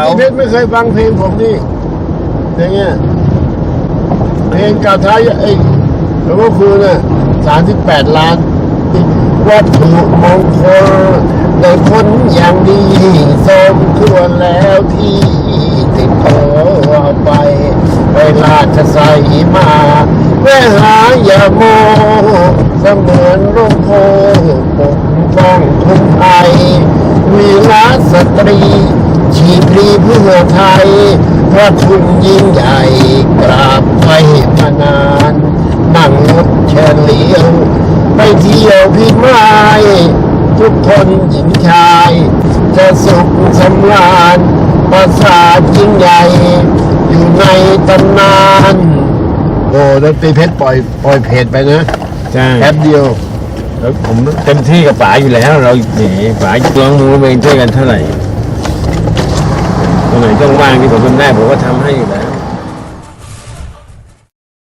เขาที่เพชรไม่เคยฟังเพลงผมนี่อย่างเงี้ยเพลงกาท้ายไอ้หลวงพ่อคูณน่ะสามสิบแปดล้านวัตถุมงคลได้ผลอย่างดีสมควรแล้วที่ติดตัวไป ไปราชสัยมาแม่หาอย่ามเพรีเพื่อไทย พระคุณยิ่งใหญ่กราบไปมานานนั่งรถเฉลียวไปเที่ยวพิมายทุกคนหญิงชาย จะสุขสำราญปราสาทยิ่งใหญ่ อยู่ในตำนานโอ้ดนตรีเพชรปล่อยปล่อยเพจไปนะใช่แป๊บเดียวแล้วผมเต็มที่กับป๋าอยู่แล้ว เราหนีป๋าลองมือเองช่วยกันเท่าไหร่ ตรงไหนต้องว่างที่ผมเป็นได้ผมก็ทำให้อยู่แล้ว